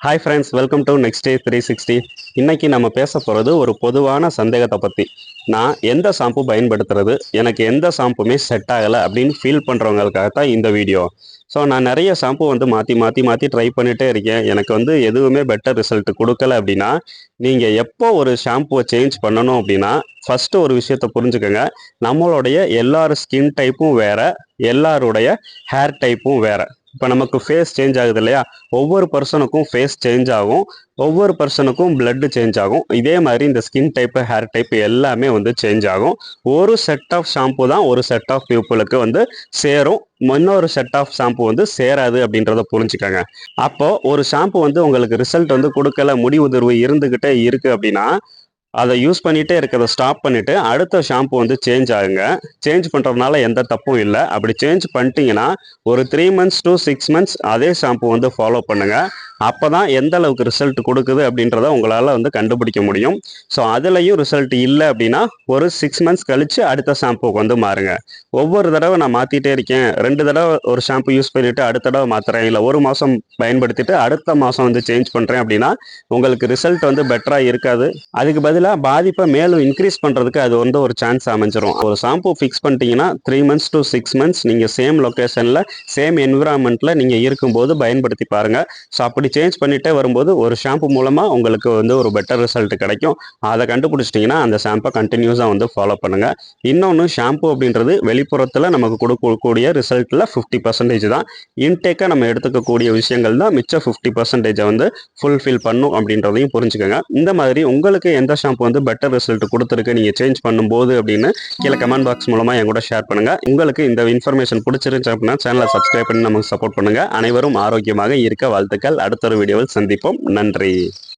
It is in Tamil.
Hi friends welcome to next day three sixty இன்றைக்கி நம்ம பேச போகிறது ஒரு பொதுவான சந்தேகத்தை பற்றி நான் எந்த ஷாம்பு பயன்படுத்துறது எனக்கு எந்த ஷாம்புமே செட் ஆகலை அப்படின்னு ஃபீல் பண்ணுறவங்களுக்காக தான் இந்த வீடியோ ஸோ நான் நிறைய ஷாம்பு வந்து மாற்றி மாற்றி மாற்றி ட்ரை பண்ணிகிட்டே இருக்கேன். எனக்கு வந்து எதுவுமே பெட்டர் ரிசல்ட் கொடுக்கல அப்படின்னா நீங்கள் எப்போ ஒரு ஷாம்புவை சேஞ்ச் பண்ணணும் அப்படின்னா ஃபஸ்ட்டு ஒரு விஷயத்த புரிஞ்சுக்கோங்க. நம்மளுடைய எல்லார் ஸ்கின் டைப்பும் வேறு எல்லாருடைய ஹேர் டைப்பும் வேறு. இப்போ நமக்கு ஃபேஸ் சேஞ்ச் ஆகுது இல்லையா? ஒவ்வொரு பர்சனுக்கும் ஃபேஸ் சேஞ்ச் ஆகும். ஒவ்வொரு பர்சனுக்கும் blood சேஞ்ச் ஆகும். இதே மாதிரி இந்த ஸ்கின் டைப்பு ஹேர் டைப் எல்லாமே வந்து சேஞ்ச் ஆகும். ஒரு செட் ஆஃப் ஷாம்பு தான் ஒரு செட் ஆஃப் பீப்புளுக்கு வந்து சேரும். இன்னொரு செட் ஆஃப் ஷாம்பு வந்து சேராது அப்படின்றத புரிஞ்சுக்கோங்க. அப்போ ஒரு ஷாம்பு வந்து உங்களுக்கு ரிசல்ட் வந்து கொடுக்கல முடி உதிர்வு இருந்துகிட்டே இருக்கு அப்படின்னா அதை யூஸ் பண்ணிகிட்டே இருக்கிறத ஸ்டாப் பண்ணிவிட்டு அடுத்த ஷாம்பு வந்து சேஞ்ச் ஆகுங்க. சேஞ்ச் பண்ணுறதுனால எந்த தப்பும் இல்லை. அப்படி சேஞ்ச் பண்ணிட்டீங்கன்னா ஒரு three months to six months அதே ஷாம்பு வந்து ஃபாலோ பண்ணுங்கள் அப்போ தான் எந்த அளவுக்கு ரிசல்ட் கொடுக்குது அப்படின்றத உங்களால் வந்து கண்டுபிடிக்க முடியும். ஸோ அதுலேயும் ரிசல்ட் இல்லை அப்படின்னா ஒரு சிக்ஸ் மந்த்ஸ் கழித்து அடுத்த ஷாம்புக்கு வந்து மாறுங்க. ஒவ்வொரு தடவை நான் மாற்றிட்டே இருக்கேன். ரெண்டு தடவை ஒரு ஷாம்பு யூஸ் பண்ணிவிட்டு அடுத்த தடவை மாற்றுறேன் இல்லை ஒரு மாதம் பயன்படுத்திட்டு அடுத்த மாதம் வந்து சேஞ்ச் பண்ணுறேன் அப்படின்னா உங்களுக்கு ரிசல்ட் வந்து பெட்டராக இருக்காது. அதுக்கு பதிலாக பாதிப்பை மேலும் இன்க்ரீஸ் பண்ணுறதுக்கு அது வந்து ஒரு சான்ஸ் அமைஞ்சிரும். ஒரு ஷாம்பு ஃபிக்ஸ் பண்ணிட்டீங்கன்னா three months to six months நீங்கள் சேம் லொக்கேஷனில் சேம் என்விரான்மெண்ட்டில் நீங்கள் இருக்கும்போது பயன்படுத்தி பாருங்கள் ஸோ அப்படி சேஞ்ச் பண்ணிட்டே வரும்போது ஒரு ஷாம்பு மூலமாக உங்களுக்கு வந்து ஒரு பெட்டர் ரிசல்ட் கிடைக்கும். அதை கண்டுபிடிச்சிட்டிங்கன்னா அந்த ஷாம்பை கண்டினியூஸாக வந்து ஃபாலோ பண்ணுங்கள் இன்னொன்று ஷாம்பு அப்படின்றது வெளிப்புறத்தில் நமக்கு கொடுக்கக்கூடிய ரிசல்ட்டில் ஃபிஃப்டி பர்சன்டேஜ் தான். இன்டேக்காக நம்ம எடுத்துக்கக்கூடிய விஷயங்கள் தான் மிச்சம் ஃபிஃப்டி பர்சன்டேஜை வந்து ஃபுல்ஃபில் பண்ணும் அப்படின்றதையும் புரிஞ்சுக்கோங்க. இந்த மாதிரி உங்களுக்கு எந்த ஷாம்பு வந்து பெட்டர் ரிசல்ட் கொடுத்துருக்கு நீங்கள் சேஞ்ச் பண்ணும்போது அப்படின்னு கீழே கமெண்ட் பாக்ஸ் மூலமாக என் கூட ஷேர் பண்ணுங்கள் உங்களுக்கு இந்த இன்ஃபர்மேஷன் பிடிச்சிருந்துச்சு அப்படின்னா சேனலை சப்ஸ்கிரைப் பண்ணி நமக்கு சப்போர்ட் பண்ணுங்கள் அனைவரும் ஆரோக்கியமாக இருக்க வாழ்த்துக்கள். அடுத்த ஒரு வீடியோவில் சந்திப்போம். நன்றி.